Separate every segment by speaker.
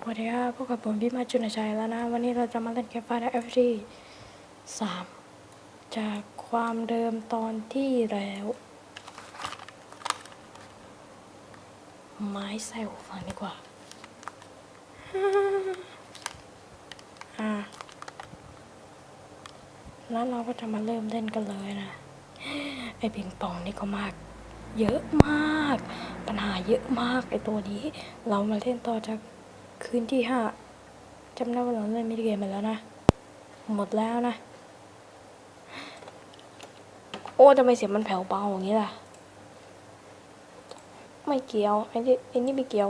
Speaker 1: สวัสดีครับพบกับผมพี่มาจุนชัยแล้วนะ วันนี้เราจะมาเล่นเกมไฟล์เอฟซีสามจากความเดิมตอนที่แล้ว ไม้ใส่หูฟังดีกว่า อะ แล้วเราก็จะมาเริ่มเล่นกันเลยนะ ไอปิงปองนี่ก็มาก เยอะมาก ปัญหาเยอะมากไอตัวนี้ เรามาเล่นต่อจาก คืนที่ห้าจำได้ว่าเราเล่นมินิเกมไปแล้วนะ หมดแล้วนะ โอ้ทำไมเสียงมันแผ่วเบาอย่างนี้ล่ะ ไม่เกี่ยวไอ้นี่ไอ้นี่ไม่เกี่ยว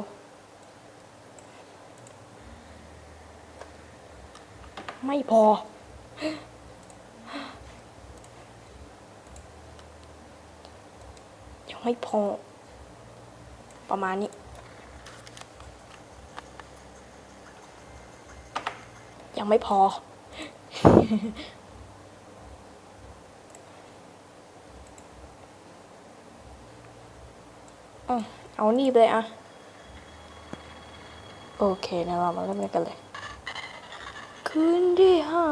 Speaker 1: ไม่พอ ยังไม่พอ ประมาณนี้ ยังไม่พอ เอานี่ไปเลยอะโอเคนะเรามาเริ่มกันเลย คืนที่ห้า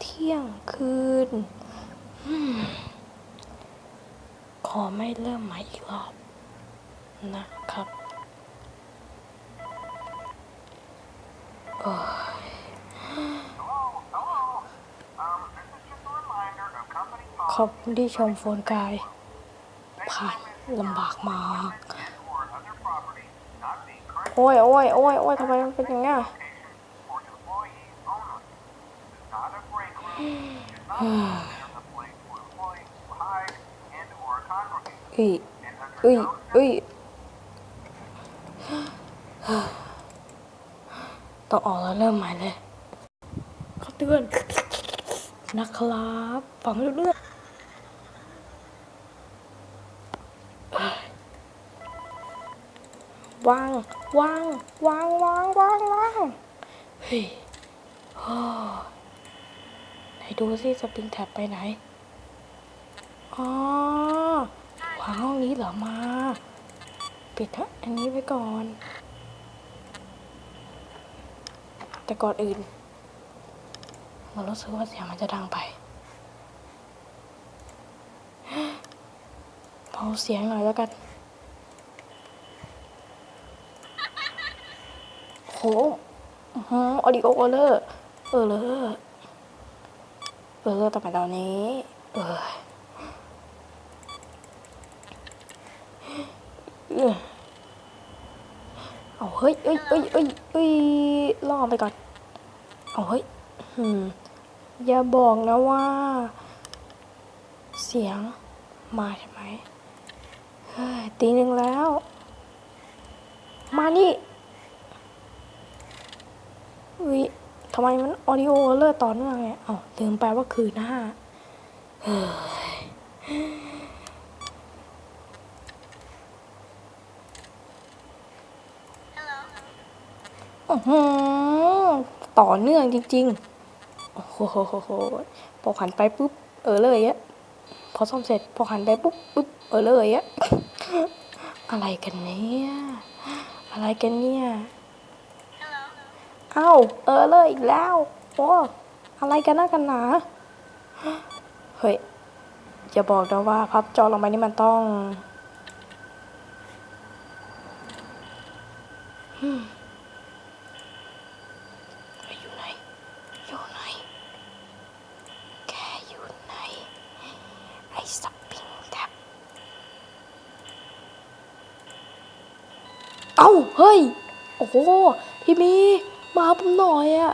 Speaker 1: เที่ยงคืนอขอไม่เริ่มใหม่อีกรอบ นะครับ โอ้ยข อบคุณที่ชมโฟนกาย ผ่านลำบากมาก โอ้ยโอ้ยโอ้ยโอ้ยทำไมมันเป็นอย่างเงี้ยเอ้ยเอ้ยเอ้ยต้องออกแล้วเริ่มใหม่เลยเขาเตือนนะครับ ฟังไม่รู้เรื่อง วางวางวางวางวางวางเฮ้ยโอ้ไหนดูสิสปริงแท็บไปไหน อ๋อวางห้องนี้เหรอมา ปิดอันนี้ไว้ก่อน แต่ก่อนอื่นเรารู้สึกว่าเสียงมันจะดังไปเบาเสียงหน่อยแล้วกัน โหอื้อหืออดิโอเออร์เลอร์เออเลอร์เออเลอร์ต่อไปตอนนี้ เออเอาเฮ้ยเอ้ยเอ้ยเอ้ยเอ้ยล่อไปก่อน เอาเฮ้ยอืมอย่าบอกนะว่า เสียงมาใช่ไหมตีหนึ่งแล้ว มานี่ อุ้ยทำไมมันออดิโอเลอร์ต่อเนื่องไงอ๋อลืมไปว่าคือหน้าเฮ้ยอื้อหือต่อเนื่องจริง ๆ โอ้โหพอหันไปปุ๊บ เออเลยอะพอซ่อมเสร็จ พอหันไปปุ๊บปุ๊บ เออเลยอะอะไรกันเนี่ย อะไรกันเนี่ย อ้าเออเลยอีกแล้วโอ้อะไรกันนะกันหนาเฮ้ยอย่าบอกนะว่าพับจอลงไปนี่มันต้องอืมเฮ้ยอยู่ไหน อยู่ไหน แกอยู่ไหน ไอ้สปริงแท็บเอ้า เฮ้ย โอ้โห พี่มี มาหาผมหน่อยอะ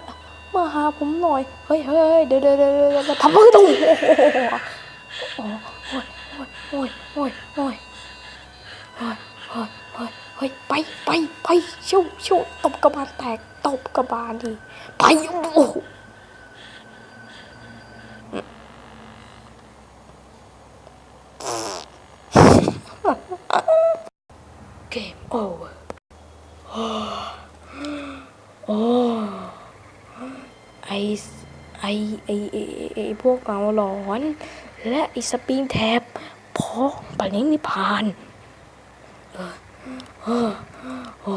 Speaker 1: มาหาผมหน่อย เฮ้ยเฮ้ยเดี๋ยวเดี๋ยวเดี๋ยวเดี๋ยวทำมือตูโอ้โหโอ้ยโอ้ยโอ้ยโอ้ยโอ้ยโอ้ยโอ้ยเฮ้ยไปไปไปชิวชิวตบกระบาลแตกตบกระบาลดีไปโอ้เกมโอเวอร์ โอ้ไอไอไอไอไอ้พวกเงาหลอน และไอสปริงแท็บพอปนินิพานเออเออโอ้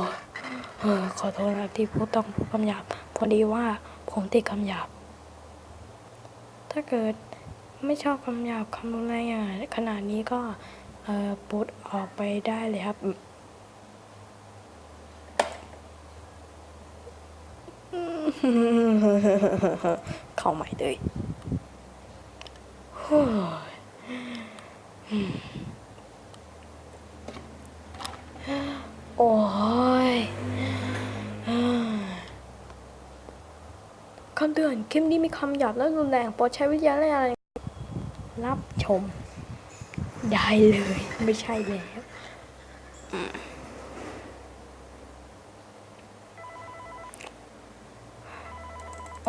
Speaker 1: เออขอโทษนะที่พูดต้องพูดคำหยาบพอดีว่าผมติดคำหยาบ ถ้าเกิดไม่ชอบคำหยาบคำรุนแรงอย่างขนาดนี้ก็เออปุดออกไปได้เลยครับ เข้าใหม่เลยโอ้ยคำเตือนคลิปนี้มีคำหยาบและรุนแรงโปรดใช้วิจารณญาณรับชม ได้เลย ไม่ใช่แล้วอืม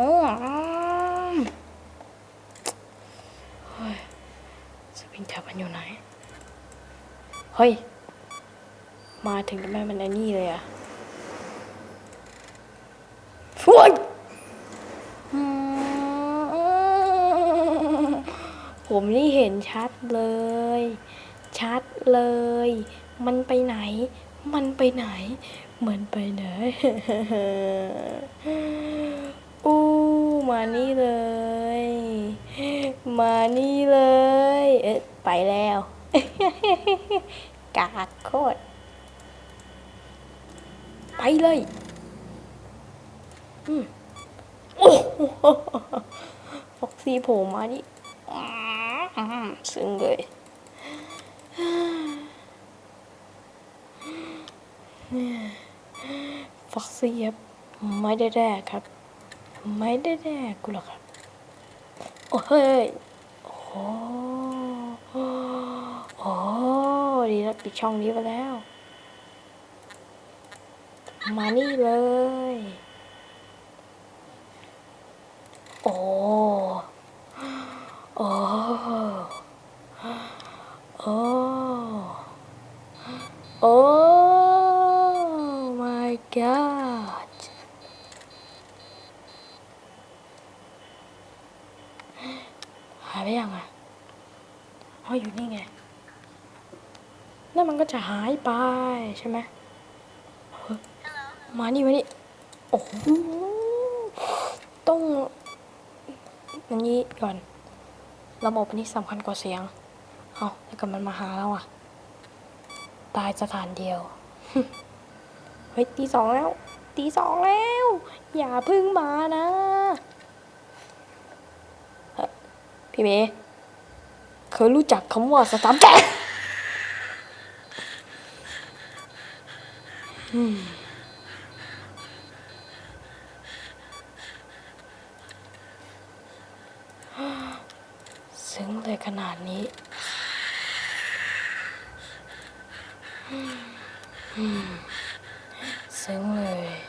Speaker 1: โอ้อืมเฮ้ยสปริงแท็บมันอยู่ไหน เฮ้ย มาถึงทำไมมันไอ้นี่เลยอะโอ้ยผมนี่เห็นชัดเลย ชัดเลย มันไปไหน มันไปไหน มันไปไหน มานี่เลย มานี่เลย เอ๊ะไปแล้ว กากโคตร ไปเลยอืมโอ้โหฟ็อกซี่โผล่มานี่อซึ้งเลยฟ็อกซี่ครับไม่ได้แรกครับ ไม่ได้แรกกูหรอกครับโอ้เฮ้ยโอ้โหโอ้ดีแล้วปิดช่องนี้ไปแล้ว มานี่เลย โอ้โอ้โอ้โอ้ my god หาย ไปยังอะอ๋ออยู่นี่ไงแล้วมันก็จะหายไปใช่ไหมมานี่มานี่โอ้โหต้องอันนี้ก่อน ระบบนี้สำคัญกว่าเสียง เอาแล้วก็มันมาหาแล้วอะ ตายสถานเดียว เฮ้ยตีสองแล้วตีสองแล้ว อย่าพึ่งมานะเอ่อ พี่เมย์เคยรู้จักคำว่าสตามแกซึ้งเลยขนาดนี้ซึ้งเลย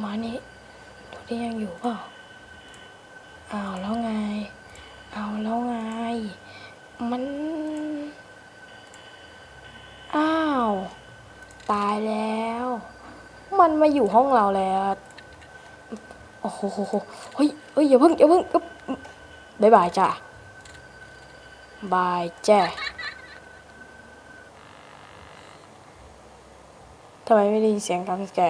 Speaker 1: มานี่ดูที่ยังอยู่เปล่าเอาแล้วไง เอาแล้วไง มัน อ้าว ตายแล้ว มันมาอยู่ห้องเราแล้ว โอ้โหเฮ้ยเฮ้ยอย่าเพิ่งอย่าเพิ่งอึ๊ายบายจ้ะบายแจ้ทำไมไม่ได้ยินเสียงกันแก